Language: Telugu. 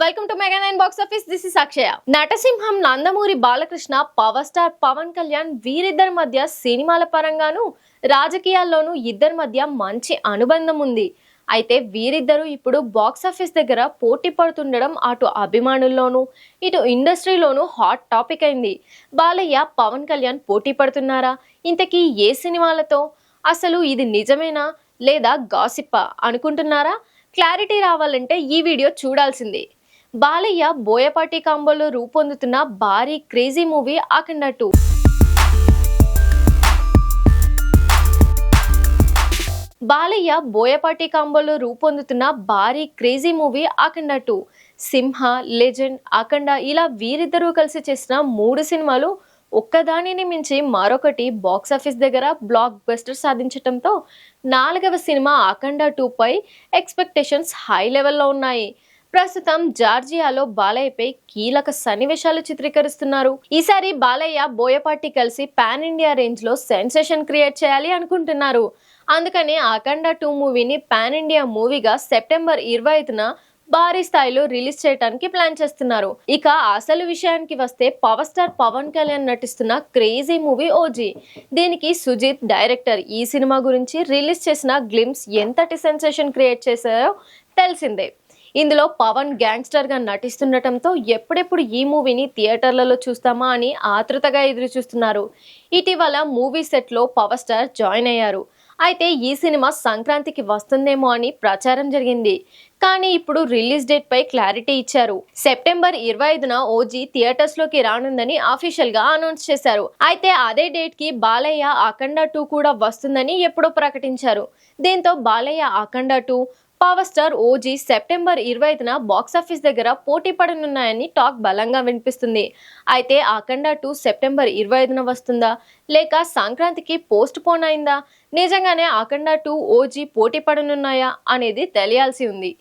Welcome to mega nine box office this is Akshaya నటసింహం Nandamuri Balakrishna power star Pawan Kalyan వీరిద్దరి మధ్య సినిమాల పరంగాను రాజకీయాల్లోనూ ఇద్దరి మధ్య మంచి అనుబంధం ఉంది. అయితే వీరిద్దరూ ఇప్పుడు బాక్స్ ఆఫీస్ దగ్గర పోటీ పడుతుండడం అటు అభిమానుల్లోనూ ఇటు ఇండస్ట్రీలోనూ హాట్ టాపిక్ అయింది. బాలయ్య పవన్ కళ్యాణ్ పోటీ పడుతున్నారా? ఇంతకీ ఏ సినిమాలతో? అసలు ఇది నిజమేనా? లేదా గాసిప్పా అనుకుంటున్నారా? క్లారిటీ రావాలంటే ఈ వీడియో చూడాల్సిందే. బాలయ్య బోయపాటి కాంబోలో రూపొందుతున్న భారీ crazy movie Akhanda two Balayya Boyapati కాంబోలో రూపొందుతున్న భారీ crazy movie Akhanda two Simha Legend Akhanda ఇలా వీరిద్దరూ కలిసి చేసిన మూడు సినిమాలు ఒక్కదానిని మించి మరొకటి బాక్సాఫీస్ దగ్గర బ్లాక్ బస్టర్ సాధించటంతో నాలుగవ సినిమా అఖండ టూ పై ఎక్స్పెక్టేషన్స్ హై లెవెల్లో ఉన్నాయి. ప్రస్తుతం జార్జియాలో బాలయ్యపై కీలక సన్నివేశాలు చిత్రీకరిస్తున్నారు. ఈసారి బాలయ్య బోయపాటి కలిసి పాన్ ఇండియా రేంజ్లో సెన్సేషన్ క్రియేట్ చేయాలి అనుకుంటున్నారు. అందుకని అఖండ టూ మూవీని పాన్ ఇండియా మూవీగా సెప్టెంబర్ ఇరవై ఐదున భారీ స్థాయిలో రిలీజ్ చేయడానికి ప్లాన్ చేస్తున్నారు. ఇక అసలు విషయానికి వస్తే పవర్ స్టార్ పవన్ కళ్యాణ్ నటిస్తున్న క్రేజీ మూవీ ఓజీ. దీనికి సుజిత్ డైరెక్టర్ ఈ సినిమా గురించి రిలీజ్ చేసిన గ్లిమ్స్ ఎంతటి సెన్సేషన్ క్రియేట్ చేశారో తెలిసిందే. ఇందులో పవన్ గ్యాంగ్స్టర్గా నటిస్తుండటంతో ఎప్పుడెప్పుడు ఈ మూవీని థియేటర్లలో చూస్తామా అని ఆతృతగా ఎదురు చూస్తున్నారు ఇటీవల మూవీ సెట్లో పవర్ స్టార్ జాయిన్ అయ్యారు. అయితే ఈ సినిమా సంక్రాంతికి వస్తుందేమో అని ప్రచారం జరిగింది. కానీ ఇప్పుడు రిలీజ్ డేట్ పై క్లారిటీ ఇచ్చారు. సెప్టెంబర్ ఇరవై ఐదున ఓజీ థియేటర్స్లోకి రానుందని అఫీషియల్గా అనౌన్స్ చేశారు. అయితే అదే డేట్కి బాలయ్య అఖండ టూ కూడా వస్తుందని ఎప్పుడో ప్రకటించారు. దీంతో Balayya Akhanda two power star OG September ఇరవై ఐదున బాక్సాఫీస్ దగ్గర పోటీ పడనున్నాయని టాక్ బలంగా వినిపిస్తుంది. అయితే అఖండ టూ సెప్టెంబర్ ఇరవై ఐదున వస్తుందా? లేక సంక్రాంతికి పోస్ట్ పోన్ అయిందా? నిజంగానే అఖండ టూ ఓజీ పోటీ పడనున్నాయా? అనేది తెలియాల్సి ఉంది.